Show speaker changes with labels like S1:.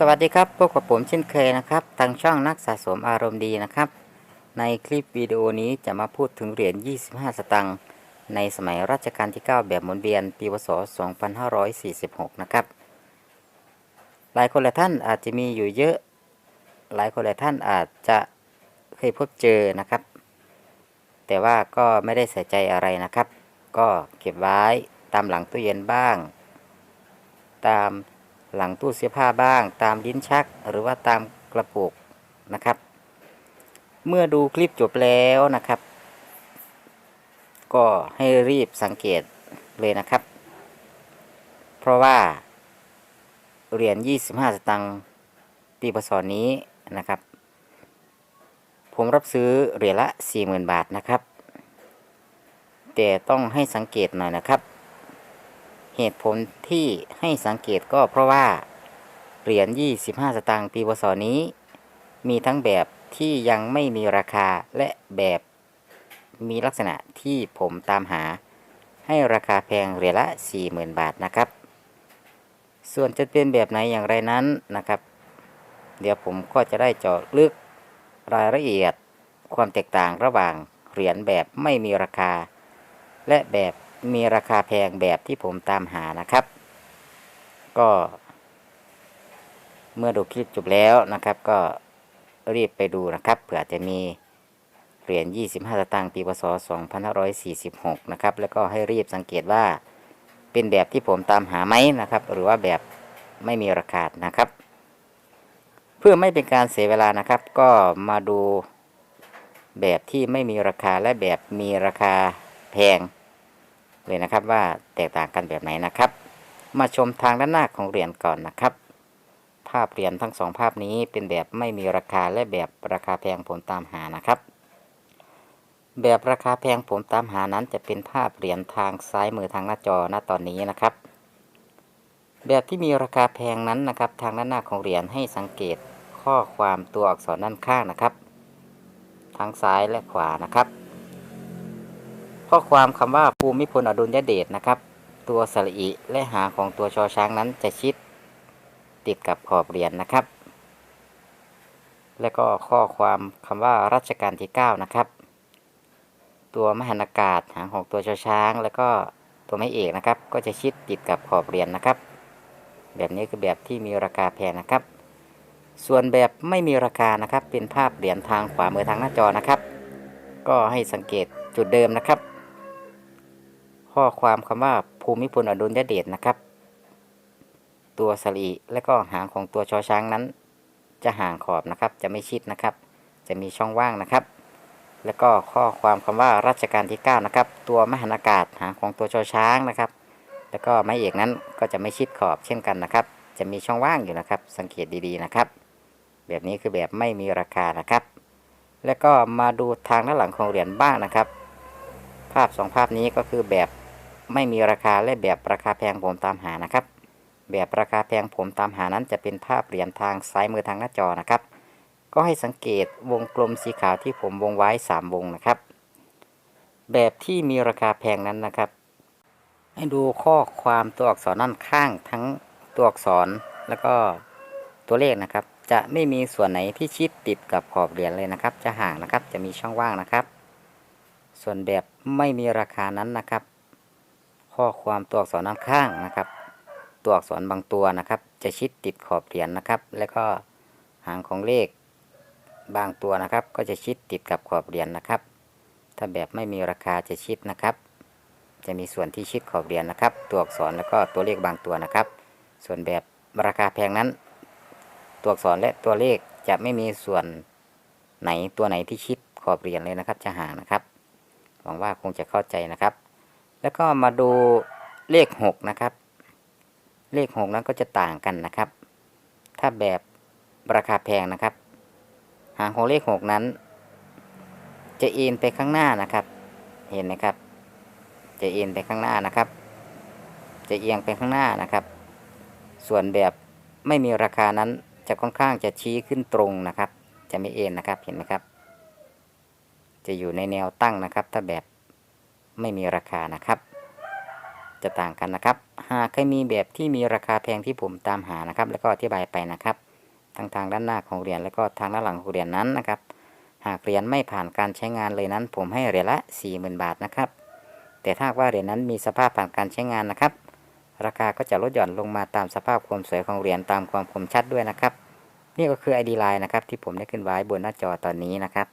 S1: สวัสดีครับพบกับผมเช่นเคยนะครับ ทางช่องนักสะสมอารมณ์ดีนะครับ ในคลิปวิดีโอนี้จะมาพูดถึงเหรียญ 25 สตังค์ในสมัยรัชกาลที่ 9 แบบหมุนเวียน ปีพศ 2546 นะครับ หลายคนหลายท่านอาจจะมีอยู่เยอะ หลายคนหลายท่านอาจจะเคยพบเจอนะครับ แต่ว่าก็ไม่ได้ใส่ใจอะไรนะครับ ก็เก็บไว้ตามหลังตู้เย็นบ้าง ตาม หลังตู้เสื้อผ้าบ้าง ตามลิ้นชักหรือว่าตามกระปุกนะครับ เมื่อดูคลิปจบแล้วนะครับ ก็ให้รีบสังเกตเลยนะครับ เพราะว่าเหรียญ25 สตังค์ปีพศนี้นะครับ ผมรับซื้อเหรียญละ 40,000 บาทนะครับ แต่ต้องให้สังเกตหน่อยนะครับ เหตุผลที่ให้สังเกตก็เพราะว่า เหรียญ 25 สตางค์ปีพศนี้ มีทั้งแบบที่ยังไม่มีราคาและแบบมีลักษณะที่ผมตามหา ให้ราคาแพงเหรียญละ 40,000 บาทนะครับ ส่วนจะเป็นแบบไหนอย่างไรนั้นนะครับ เดี๋ยวผมก็จะได้เจาะลึกรายละเอียดความแตกต่างระหว่างเหรียญแบบไม่มีราคา และแบบ มีราคาแพงแบบที่ผมตามหานะครับ ก็เมื่อดูคลิปจบแล้วนะครับ ก็รีบไปดูนะครับเผื่อจะมีเหรียญ 25 สตางค์ปีพศ 2546 นะครับ แล้วก็ให้รีบสังเกตว่าเป็นแบบที่ผมตามหาไหมนะครับ หรือว่าแบบไม่มีราคานะครับ เพื่อไม่เป็นการเสียเวลานะครับ ก็มาดูแบบที่ไม่มีราคาและแบบมีราคาแพง เลยนะครับว่าแตกต่างกันแบบไหนนะครับ มาชมทางด้านหน้าของเหรียญก่อนนะครับ ภาพเหรียญทั้งสองภาพนี้เป็นแบบไม่มีราคาและแบบราคาแพงผมตามหานะครับ แบบราคาแพงผมตามหานั้นจะเป็นภาพเหรียญทางซ้ายมือทางหน้าจอณตอนนี้นะครับ แบบที่มีราคาแพงนั้นนะครับ ทางด้านหน้าของเหรียญให้สังเกตข้อความตัวอักษรด้านข้างนะครับ ทั้งซ้ายและขวานะครับ ข้อความคำว่าภูมิพลอดุลยเดชนะครับ ตัวสระอิและหาของตัวชอช้างนั้นจะชิดติดกับขอบเหรียญนะครับ และก็ข้อความคำว่ารัชกาลที่ 9 นะครับ ตัวมหันอากาศหางของตัวชอช้าง แล้วก็ตัวไม้เอกนะครับ ก็จะชิดติดกับขอบเหรียญนะครับ แบบนี้คือแบบที่มีราคาแพงนะครับ ส่วนแบบไม่มีราคานะครับ เป็นภาพเหรียญทางขวามือทางหน้าจอนะครับ ก็ให้สังเกตจุดเดิมนะครับ ข้อความคำว่าภูมิพลอดุลยเดชนะครับ ตัวสลีและก็หางของตัวชอช้างนั้น จะห่างขอบนะครับ จะไม่ชิดนะครับ จะมีช่องว่างนะครับ แล้วก็ข้อความคำว่ารัชกาลที่ 9 นะครับ ตัวมหันอากาศหางของตัวชอช้างนะครับ แล้วก็ไม้เอกนั้นก็จะไม่ชิดขอบเช่นกันนะครับ จะมีช่องว่างอยู่นะครับ สังเกตดีๆนะครับ แบบนี้คือแบบไม่มีราคานะครับ แล้วก็มาดูทางด้านหลังของเหรียญบ้างนะครับ ภาพสองภาพนี้ก็คือแบบ ไม่มีราคาและแบบราคาแพงผมตามหานะครับ แบบราคาแพงผมตามหานั้นจะเป็นภาพเหรียญทางซ้ายมือทางหน้าจอนะครับ ก็ให้สังเกตวงกลมสีขาวที่ผมวงไว้ 3 วงนะครับ แบบที่มีราคาแพงนั้นนะครับ ให้ดูข้อความตัวอักษรด้านข้างทั้งตัวอักษรแล้วก็ตัวเลขนะครับ จะไม่มีส่วนไหนที่ชิดติดกับขอบเหรียญเลยนะครับ จะห่างนะครับจะมีช่องว่างนะครับ ส่วนแบบไม่มีราคานั้นนะครับ ข้อความตัวอักษรด้านข้างนะครับ ตัวอักษรบางตัวนะครับ จะชิดติดขอบเหรียญนะครับ แล้วก็หางของเลขบางตัวนะครับ ก็จะชิดติดกับขอบเหรียญนะครับ ถ้าแบบไม่มีราคาจะชิดนะครับ จะมีส่วนที่ชิดขอบเหรียญนะครับ ตัวอักษรแล้วก็ตัวเลขบางตัวนะครับ ส่วนแบบราคาแพงนั้น ตัวอักษรและตัวเลขจะไม่มีส่วนไหนตัวไหนที่ชิดขอบเหรียญเลยนะครับ จะห่างนะครับหวังว่าคงจะเข้าใจนะครับ แล้วก็มาดูเลขหกนะครับ เลขหกนั้นก็จะต่างกันนะครับ ถ้าแบบราคาแพงนะครับ หางของเลขหกนั้น จะเอ็นไปข้างหน้านะครับ เห็นไหมครับ จะเอ็นไปข้างหน้านะครับ จะเอียงไปข้างหน้านะครับ ส่วนแบบไม่มีราคานั้นจะค่อนข้างจะชี้ขึ้นตรงนะครับ จะไม่เอ็นนะครับ เห็นไหมครับ จะอยู่ในแนวตั้งนะครับ ถ้าแบบ ไม่มีราคานะครับ จะต่างกันนะครับ หากใครมีแบบที่มีราคาแพงที่ผมตามหานะครับ แล้วก็อธิบายไปนะครับทั้งทางด้านหน้าของเหรียญแล้วก็ทางด้านหลังของเหรียญนั้นนะครับ หากเหรียญไม่ผ่านการใช้งานเลยนั้น ผมให้เหรียญละ40,000 บาทนะครับ แต่ถ้าว่าเหรียญนั้นมีสภาพผ่านการใช้งานนะครับ ราคาก็จะลดหย่อนลงมาตามสภาพความสวยของเหรียญตามความคมชัดด้วยนะครับ นี่ก็คือ ID Line นะครับที่ผมได้ขึ้นไว้บนหน้าจอตอนนี้นะครับ